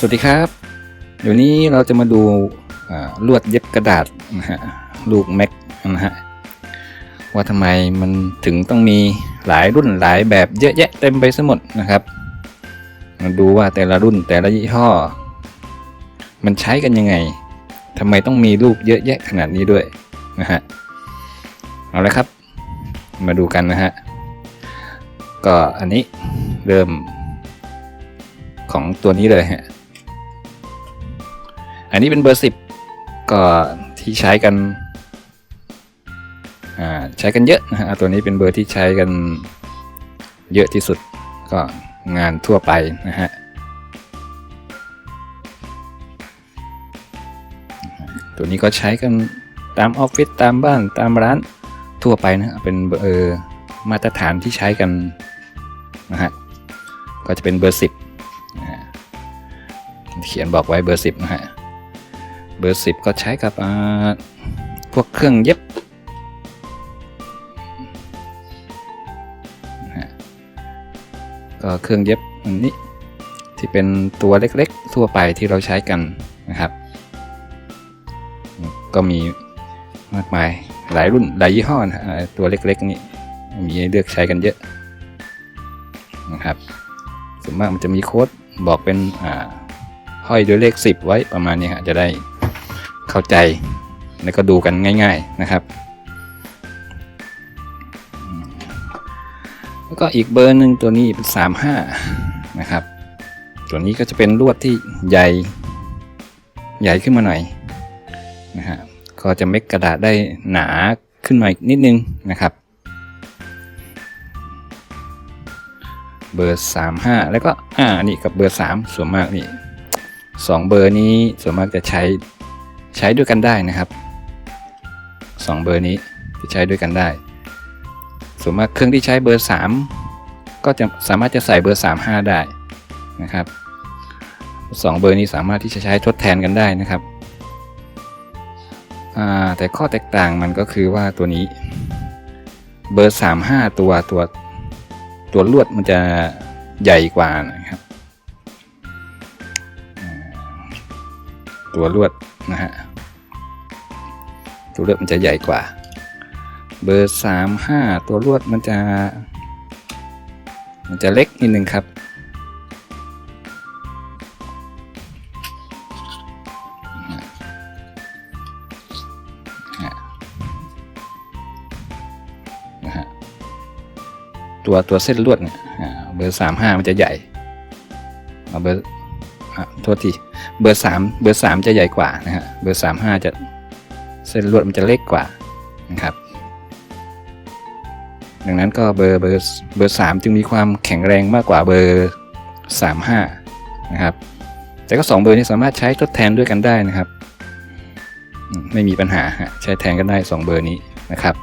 สวัสดีครับ เดี๋ยวนี้เราจะมาดูลวดเย็บกระดาษนะฮะลูกแม็กนะฮะว่าทำไมมันถึงต้องมีหลายรุ่นหลายแบบเยอะแยะเต็มไปซะหมดนะครับ มาดูว่าแต่ละรุ่นแต่ละยี่ห้อ มันใช้กันยังไงทำไมต้องมีลูกเยอะแยะขนาดนี้ด้วยนะฮะเอาละครับ มาดูกันนะฮะก็อันนี้เริ่มของตัวนี้เลยฮะ อันนี้เป็นเบอร์สิบก็ที่ใช้กันใช้กันเยอะนะฮะตัวนี้เป็นเบอร์ที่ใช้กันเยอะที่สุดก็งานทั่วไปนะฮะตัวนี้ก็ใช้กันตามออฟฟิศตามบ้านตามร้านทั่วไปนะฮะเป็นเบอร์มาตรฐานที่ใช้กันนะฮะก็จะเป็นเบอร์สิบนะฮะเขียนบอกไว้เบอร์สิบนะฮะ เบอร์สิบก็ใช้กับพวกเครื่องเย็บก็เครื่องเย็บอันนี้ที่เป็นตัวเล็กๆ ทั่วไปที่เราใช้กันนะครับ ก็มีมากมายหลายรุ่นหลายยี่ห้อนะตัวเล็กๆนี่มีให้เลือกใช้กันเยอะนะครับส่วนมากมันจะมีโค้ดบอกเป็นอ่าห้อยด้วยเลข 10 ไว้ประมาณนี้ฮะจะได้ เข้าใจแล้วก็ดูกันง่าย ๆนะครับ แล้วก็อีกเบอร์หนึ่งตัวนี้เป็น 35 นะครับ ตัวนี้ก็จะเป็นลวดที่ใหญ่ใหญ่ขึ้นมาหน่อยนะฮะก็จะเม็กกระดาษได้หนาขึ้นมาอีกนิดนึงนะครับ เบอร์ 35 แล้วก็อ่านี่กับเบอร์ 3 ส่วนมากนี่สองเบอร์นี้ส่วนมากจะใช้ ใช้ด้วยกันได้นะครับสองเบอร์นี้จะใช้ด้วยกันได้ ส่วนมากเครื่องที่ใช้เบอร์ 3 ก็จะสามารถจะใส่เบอร์ 35 ได้นะครับสองเบอร์นี้สามารถที่จะใช้ทดแทนกันได้นะครับ แต่ข้อแตกต่างมันก็คือว่าตัวนี้ เบอร์ 35 ตัวตัวตัวลวดมันจะใหญ่กว่านะครับ ตัวลวด นะฮะตัวลวดมันจะใหญ่กว่า เบอร์สามห้าตัวลวดมันจะ มันจะเล็กนิดนึงครับ ตัวตัวเส้นลวดเนี่ยเบอร์สามห้ามันจะใหญ่เอาเบอร์โทษที เบอร์สามเบอร์สามจะใหญ่กว่านะฮะเบอร์สามห้าจะเส้นลวดมันจะเล็กกว่านะครับ ดังนั้นก็เบอร์เบอร์เบอร์สามจึงมีความแข็งแรงมากกว่าเบอร์สามห้านะครับ แต่ก็สองเบอร์นี้สามารถใช้ทดแทนด้วยกันได้นะครับ ไม่มีปัญหาฮะใช้แทนกันได้สองเบอร์นี้นะครับ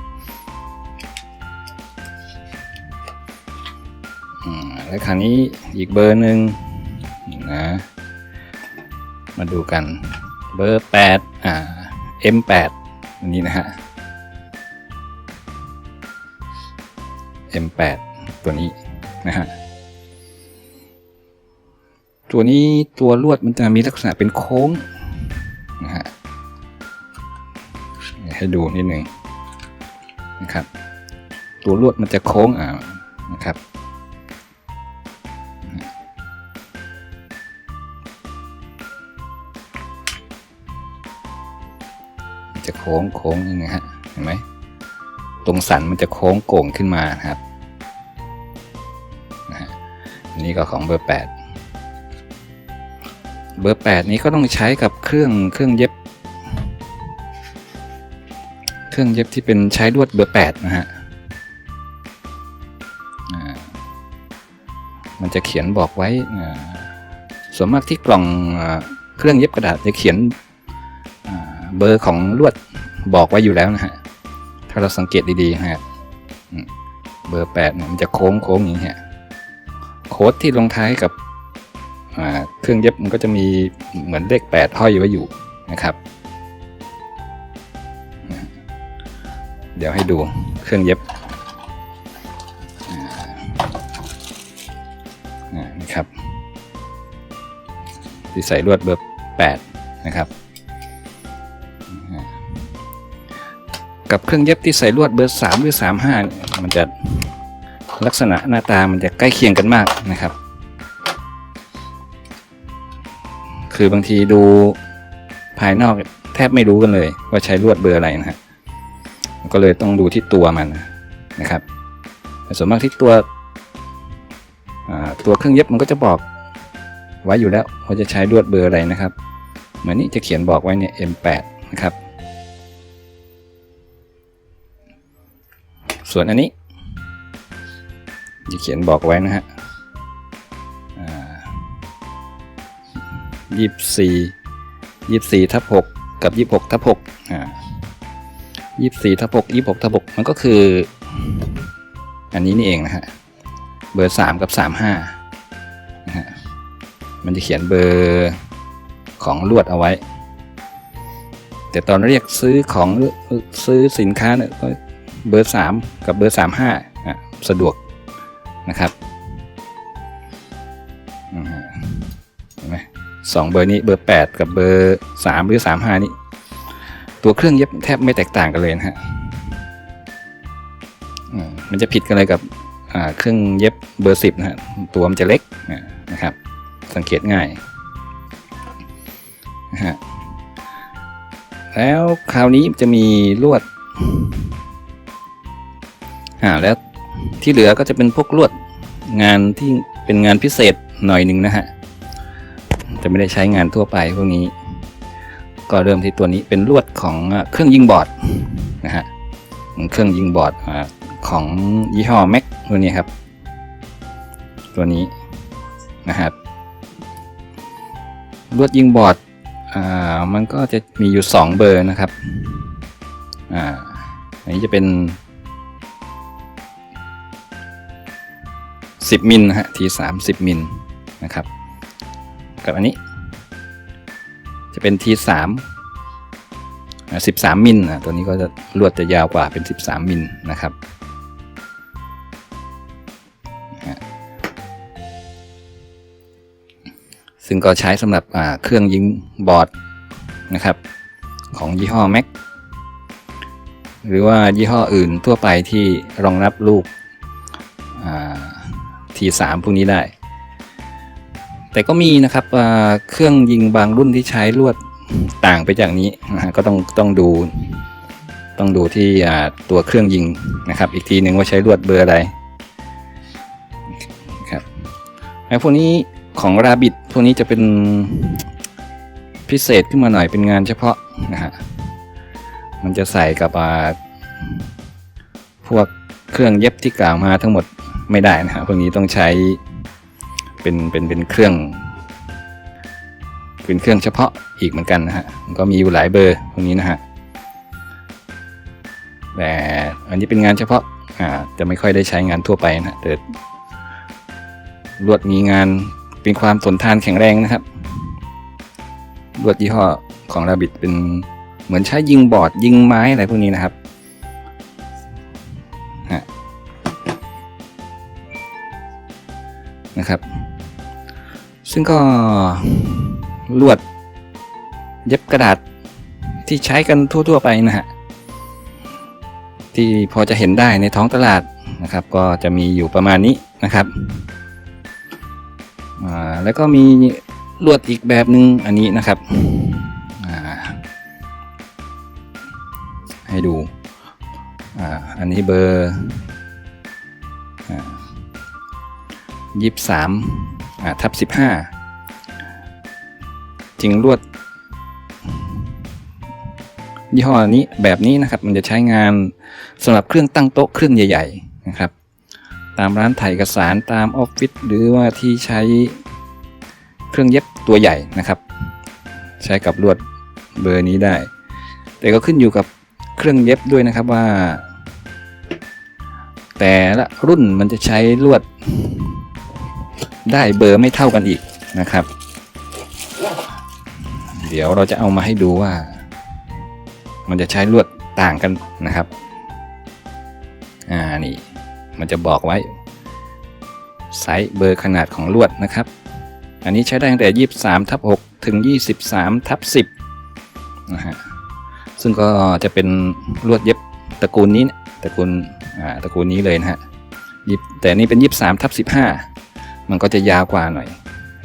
แล้วคราวนี้อีกเบอร์หนึ่งนะ มาดูกันเบอร์8อ่า M8 อันนี้นะฮะ M8 ตัวนี้นะฮะตัวนี้ตัวลวดมันจะมีลักษณะเป็นโค้งนะฮะให้ดูนิดหนึ่งนะครับ ตัวลวดมันจะโค้งอ่านะครับ จะโค้งโค้งนี่นะฮะเห็นไหมตรงสันมันจะโค้งโก่งขึ้นมาครับนะฮะอันนี้ก็ของเบอร์ 8 เบอร์ 8 นี้ก็ต้องใช้กับเครื่องเครื่องเย็บ เครื่องเย็บที่เป็นใช้ลวดเบอร์ 8 นะฮะมันจะเขียนบอกไว้ส่วนมากที่กล่องเครื่องเย็บกระดาษจะเขียน เบอร์ของลวดบอกไว้อยู่แล้วนะฮะ ถ้าเราสังเกตดีๆนะฮะเบอร์แปดเนี่ยมันจะโค้งโค้งอย่างนี้ฮะโค้ดที่ลงท้ายกับเครื่องเย็บมันก็จะมีเหมือนเลขแปดห้อยไว้อยู่นะครับ เดี๋ยวให้ดูเครื่องเย็บนี่ครับที่ใส่ลวดเบอร์แปดนะครับ กับเครื่องเย็บที่ใส่ลวดเบอร์สามหรือสามห้ามันจะลักษณะหน้าตามันจะใกล้เคียงกันมากนะครับ คือบางทีดูภายนอกแทบไม่รู้กันเลย ว่าใช้ลวดเบอร์อะไรนะฮะก็เลยต้องดูที่ตัวมันนะครับส่วนมากที่ตัวตัวเครื่องเย็บมันก็จะบอกไว้อยู่แล้วว่าจะใช้ลวดเบอร์อะไรนะครับ เหมือนนี้จะเขียนบอกไว้เนี่ย M8 นะครับ ส่วนอันนี้จะเขียนบอกไว้นะฮะยี่สี่ยี่สี่ทับหกกับยี่หกทับหกอ่ายี่สี่ทับหกยี่หกทับหกมันก็คือ อันนี้นี่เองนะฮะ เบอร์สามกับสามห้านะฮะ มันจะเขียนเบอร์ของลวดเอาไว้ แต่ตอนเรียกซื้อของหรือซื้อสินค้าเนี่ย เบอร์สามกับเบอร์สามห้าอะสะดวกนะครับเห็นไหมสองเบอร์นี้เบอร์แปดกับเบอร์สามหรือสามห้านี่ตัวเครื่องเย็บแทบไม่แตกต่างกันเลยนะฮะอืมมันจะผิดกันเลยกับเครื่องเย็บเบอร์สิบนะฮะตัวมันจะเล็กนะครับ สังเกตง่ายนะฮะแล้วคราวนี้จะมีลวด อ่าแล้วที่เหลือก็จะเป็นพวกลวดงานที่เป็นงานพิเศษหน่อยหนึ่งนะฮะจะไม่ได้ใช้งานทั่วไปพวกนี้ ก็เริ่มที่ตัวนี้เป็นลวดของเครื่องยิงบอร์ดนะฮะเครื่องยิงบอร์ดของยี่ห้อแม็กตัวนี้ครับ ตัวนี้นะครับลวดยิงบอร์ดอ่ามันก็จะมีอยู่ 2 เบอร์นะครับ อ่า อันนี้จะเป็น 10 มิลนะฮะที30มิลนะครับ กับอันนี้ จะเป็นที3อ่า13 มิลนะตัวนี้ก็จะลวดจะยาวกว่าเป็น 13 มิลนะครับซึ่งก็ใช้สำหรับเครื่องยิงบอร์ดนะครับ ของยี่ห้อ Mac หรือว่ายี่ห้ออื่นทั่วไปที่รองรับลูก ทีสามพวกนี้ได้ แต่ก็มีนะครับเครื่องยิงบางรุ่นที่ใช้ลวดต่างไปจากนี้ก็ต้องต้องดู ต้องดูที่ตัวเครื่องยิงนะครับ อีกทีหนึ่งว่าใช้ลวดเบอร์อะไรครับไอ้พวกนี้ของราบิดพวกนี้จะเป็นพิเศษขึ้นมาหน่อยเป็นงานเฉพาะนะฮะมันจะใส่กับพวกเครื่องเย็บที่กล่าวมาทั้งหมด ไม่ได้นะฮะพวกนี้ต้องใช้เป็นเป็นเป็นเครื่อง เป็นเครื่องเฉพาะอีกเหมือนกันนะฮะก็มีอยู่หลายเบอร์พวกนี้นะฮะแต่อันนี้เป็นงานเฉพาะอ่าจะไม่ค่อยได้ใช้งานทั่วไปนะแต่ลวดมีงานเป็นความทนทานแข็งแรงนะครับลวดยี่ห้อของราบิดเป็นเหมือนใช้ยิงบอร์ดยิงไม้อะไรพวกนี้นะครับ ซึ่งก็ลวดเย็บกระดาษที่ใช้กันทั่ว ๆ ไปนะฮะ ที่พอจะเห็นได้ในท้องตลาดนะครับ ก็จะมีอยู่ประมาณนี้นะครับแล้วก็มีลวดอีกแบบหนึ่งอันนี้นะครับให้ดูอันนี้เบอร์ยี่สิบสาม ทับสิบห้าจริงลวด ยี่ห้อนี้แบบนี้นะครับ มันจะใช้งานสำหรับเครื่องตั้งโต๊ะเครื่องใหญ่ ๆ นะครับ ตามร้านถ่ายเอกสารตามออฟฟิศหรือว่าที่ใช้เครื่องเย็บตัวใหญ่นะครับ ใช้กับลวดเบอร์นี้ได้ แต่ก็ขึ้นอยู่กับเครื่องเย็บด้วยนะครับว่า แต่ละรุ่นมันจะใช้ลวด ได้เบอร์ไม่เท่ากันอีกนะครับ เดี๋ยวเราจะเอามาให้ดูว่า มันจะใช้ลวดต่างกันนะครับ อ่านี่ มันจะบอกไว้ไซส์เบอร์ขนาดของลวดนะครับ อันนี้ใช้ได้ตั้งแต่ 23ทับ6ถึง 23ทับ10นะฮะซึ่งก็จะเป็นลวดเย็บตระกูลนี้ตระกูลอ่าตระกูลนี้เลยนะฮะยิบแต่นนี่เป็น 23ทับ15 มันก็จะยาวกว่าหน่อย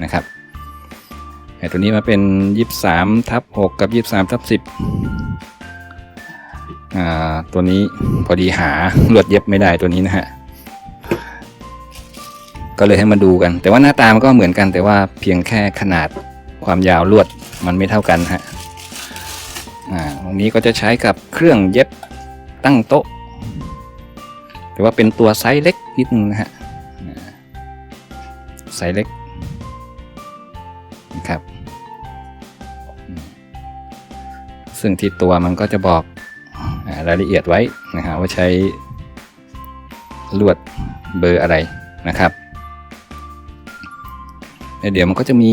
นะครับไอ้ตัวนี้มาเป็น 23ทับ6กับ 23ทับ10อ่าตัวนี้พอดีหาลวดเย็บไม่ได้ตัวนี้นะฮะก็เลยให้มาดูกัน แต่ว่าหน้าตามันก็เหมือนกัน แต่ว่าเพียงแค่ขนาดความยาวลวดมันไม่เท่ากันฮะอ่าตรงนี้ก็จะใช้กับเครื่องเย็บตั้งโต๊ะ แต่ว่าเป็นตัวไซส์เล็กนิดนึงนะฮะ ไซส์เล็กนะครับ ซึ่งที่ตัวมันก็จะบอกรายละเอียดไว้นะฮะว่าใช้ลวดเบอร์อะไรนะครับเดี๋ยวมันก็จะมี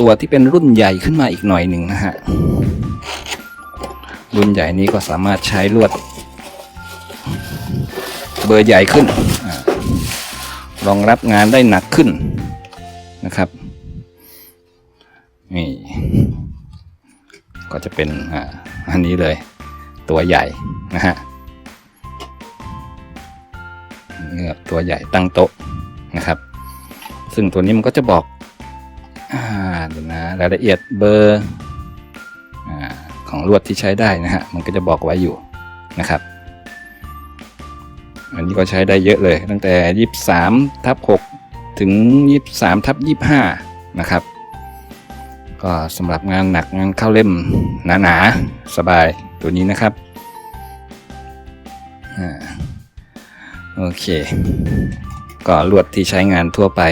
ตัวที่เป็นรุ่นใหญ่ขึ้นมาอีกหน่อยหนึ่งนะฮะ รุ่นใหญ่นี้ก็สามารถใช้ลวด เบอร์ใหญ่ขึ้น รองรับงานได้หนักขึ้นนะครับนี่ก็จะเป็นอ่าอันนี้เลย ตัวใหญ่นะฮะเงือกตัวใหญ่ตั้งโต๊ะนะครับ ซึ่งตัวนี้มันก็จะบอกอ่าเดี๋ยวนะรายละเอียดเบอร์อของลวดที่ใช้ได้นะฮะมันก็จะบอกไว้อยู่นะครับ อันนี้ก็ใช้ได้เยอะเลย ตั้งแต่ 23ทับ6ถึง 23ทับ25 นะครับ ก็สำหรับงานหนักงานเข้าเล่มหนาๆ สบายตัวนี้นะครับอ่าโอเค ก็ลวดที่ใช้งานทั่วไป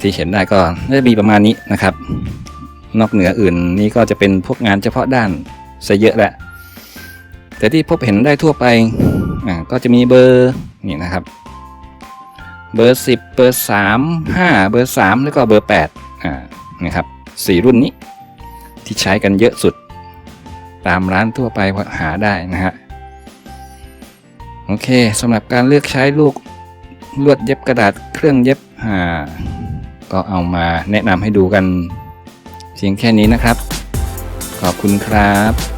ที่เห็นได้ก็จะมีประมาณนี้นะครับ นอกเหนืออื่นนี่ก็จะเป็นพวกงานเฉพาะด้านซะเยอะแหละ แต่ที่พบเห็นได้ทั่วไปอ่าก็จะมีเบอร์นี่นะครับ เบอร์ 10 เบอร์ 3 5 เบอร์ 3 แล้วก็เบอร์8อ่านะครับสี่รุ่นนี้ที่ใช้กันเยอะสุด ตามร้านทั่วไปหาได้นะฮะโอเคสำหรับการเลือกใช้ลูกลวดเย็บกระดาษเครื่องเย็บอ่าก็เอามาแนะนำให้ดูกันเพียงแค่นี้นะครับ ขอบคุณครับ